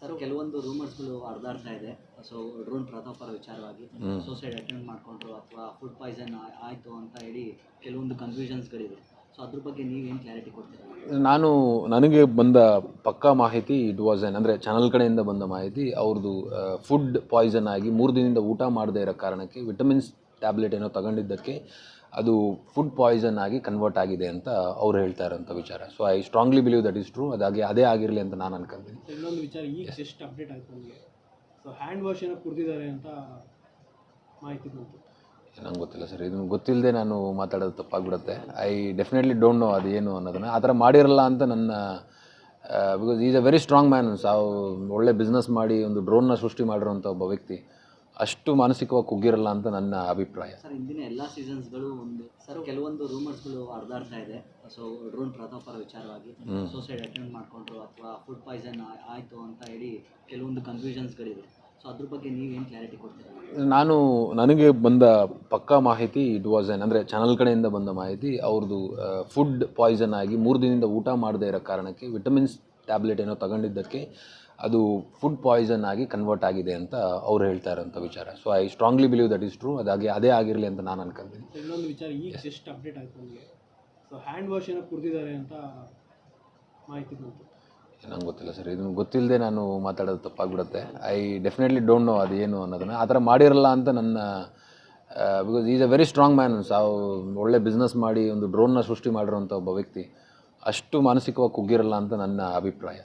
Sir ಕೆಲವೊಂದು ರೂಮರ್ಸ್ಗಳು ಹರಿದಾಡ್ತಾ ಇದೆ. So drone ಪ್ರತಾಪರ ವಿಚಾರವಾಗಿ ಸೂಸೈಡ್ ಅಟೆಂಡ್ ಮಾಡ್ಕೊಂಡ್ರು ಅಥವಾ ಫುಡ್ ಪಾಯ್ಸನ್ ಆಯಿತು ಅಂತ ಹೇಳಿ ಕೆಲವೊಂದು ಕನ್ಫ್ಯೂಷನ್ಸ್ಗಳಿದೆ ಸೊ ಅದ್ರ ಬಗ್ಗೆ ನೀವೇನು ಕ್ಲಾರಿಟಿ ಕೊಡ್ತೀರಾ? ನಾನು ನನಗೆ ಬಂದ ಪಕ್ಕಾ ಮಾಹಿತಿ ಇಟ್ ವಾಸ್ ಏನ್ ಅಂದರೆ ಚಾನಲ್ ಕಡೆಯಿಂದ ಬಂದ ಮಾಹಿತಿ ಅವ್ರದ್ದು ಫುಡ್ ಪಾಯ್ಸನ್ ಆಗಿ ಮೂರು ದಿನದಿಂದ ಊಟ ಮಾಡದೇ ಇರೋ ಕಾರಣಕ್ಕೆ ವಿಟಮಿನ್ಸ್ ಟ್ಯಾಬ್ಲೆಟ್ ಏನೋ ತಗೊಂಡಿದ್ದಕ್ಕೆ ಅದು ಫುಡ್ ಪಾಯ್ಸನ್ ಆಗಿ ಕನ್ವರ್ಟ್ ಆಗಿದೆ ಅಂತ ಅವ್ರು ಹೇಳ್ತಾ ಇರೋಂಥ ವಿಚಾರ. So I strongly believe that is true ಅದಾಗಿ ಅದೇ ಆಗಿರಲಿ ಅಂತ ನಾನು ಅನ್ಕೊಂತೀನಿ. ಇನ್ನೊಂದು ವಿಚಾರ ಈಗ ಜಸ್ಟ್ ಅಪ್ಡೇಟ್ ಆಯ್ತು ನನಗೆ ಸೊ ಹ್ಯಾಂಡ್ ವಾಶ್ ಏನೋ ಕುಡ್ದಿದ್ದಾರೆ ಅಂತ ಮಾಹಿತಿ ಬಂತು. ನಂಗೆ ಗೊತ್ತಿಲ್ಲ ಸರ್. ಇದನ್ನು ಗೊತ್ತಿಲ್ಲದೆ ನಾನು ಮಾತಾಡೋದು ತಪ್ಪಾಗ್ಬಿಡುತ್ತೆ. ಐ ಡೆಫಿನೆಟ್ಲಿ ಡೋಂಟ್ ನೋ ಅದು ಏನು ಅನ್ನೋದನ್ನು. ಆ ಥರ ಮಾಡಿರಲ್ಲ ಅಂತ ನನ್ನ because is a very strong man ಸಾವು ಒಳ್ಳೆ ಬಿಸ್ನೆಸ್ ಮಾಡಿ ಒಂದು ಡ್ರೋನ್ನ ಸೃಷ್ಟಿ ಮಾಡಿರೋಂಥ ಒಬ್ಬ ವ್ಯಕ್ತಿ. ಅಷ್ಟು ಮಾನಸಿಕವಾಗಿ ಕುಗ್ಗಿರಲ್ಲ ಅಂತ ನನ್ನ ಅಭಿಪ್ರಾಯ. ಸರ್ ಇಂದಿನ ಎಲ್ಲ ಸೀಸನ್ಸ್ಗಳು ಒಂದು ಸರ್ ಕೆಲವೊಂದು ರೂಮರ್ಸ್ಗಳು ಹರಿದಾಡ್ತಾ ಇದೆ. ಸೊ ಡ್ರೋನ್ ಪ್ರತಾಪರ ವಿಚಾರವಾಗಿ. ಸೂಸೈಡ್ ಅಟೆಂಡ್ ಮಾಡ್ಕೊಂಡ್ರು ಅಥವಾ ಫುಡ್ ಪಾಯ್ಸನ್ ಆಯಿತು ಅಂತ ಹೇಳಿ ಕೆಲವೊಂದು ಕನ್ಫ್ಯೂಷನ್ಸ್ಗಳಿದೆ ಸೊ ಅದ್ರ ಬಗ್ಗೆ ನೀವೇನು ಕ್ಲಾರಿಟಿ ಕೊಡ್ತೀರಾ? ನಾನು ನನಗೆ ಬಂದ ಪಕ್ಕಾ ಮಾಹಿತಿ ಇಟ್ ವಾಸ್ ಎನ್ ಅಂದರೆ ಚಾನಲ್ ಕಡೆಯಿಂದ ಬಂದ ಮಾಹಿತಿ ಅವ್ರದ್ದು ಫುಡ್ ಪಾಯ್ಸನ್ ಆಗಿ ಮೂರು ದಿನದಿಂದ ಊಟ ಮಾಡದೇ ಇರೋ ಕಾರಣಕ್ಕೆ ವಿಟಮಿನ್ಸ್ ಟ್ಯಾಬ್ಲೆಟ್ ಏನೋ ತಗೊಂಡಿದ್ದಕ್ಕೆ ಅದು ಫುಡ್ ಪಾಯ್ಸನ್ ಆಗಿ ಕನ್ವರ್ಟ್ ಆಗಿದೆ ಅಂತ ಅವ್ರು ಹೇಳ್ತಾ ಇರೋಂಥ ವಿಚಾರ. So I strongly believe that is true ಅದಾಗಿ ಅದೇ ಆಗಿರಲಿ ಅಂತ ನಾನು ಅನ್ಕೊಂತೀನಿ. ಇನ್ನೊಂದು ವಿಚಾರ ಈಗ ಜಸ್ಟ್ ಅಪ್ಡೇಟ್ ಆಯ್ತು ನನಗೆ ಸೊ ಹ್ಯಾಂಡ್ ವಾಶ್ ಏನೋ ಕುಡ್ದಿದ್ದಾರೆ ಅಂತ ಮಾಹಿತಿ ಬಂತು. ನಂಗೆ ಗೊತ್ತಿಲ್ಲ ಸರ್. ಇದನ್ನು ಗೊತ್ತಿಲ್ಲದೆ ನಾನು ಮಾತಾಡೋದು ತಪ್ಪಾಗ್ಬಿಡುತ್ತೆ. ಐ ಡೆಫಿನೆಟ್ಲಿ ಡೋಂಟ್ ನೋ ಅದು ಏನು ಅನ್ನೋದನ್ನು. ಆ ಥರ ಮಾಡಿರಲ್ಲ ಅಂತ ನನ್ನ because is a very strong man ಸಾವು ಒಳ್ಳೆ ಬಿಸ್ನೆಸ್ ಮಾಡಿ ಒಂದು ಡ್ರೋನ್ನ ಸೃಷ್ಟಿ ಮಾಡಿರೋಂಥ ಒಬ್ಬ ವ್ಯಕ್ತಿ ಅಷ್ಟು ಮಾನಸಿಕವಾಗಿ ಕುಗ್ಗಿರಲ್ಲ ಅಂತ ನನ್ನ ಅಭಿಪ್ರಾಯ.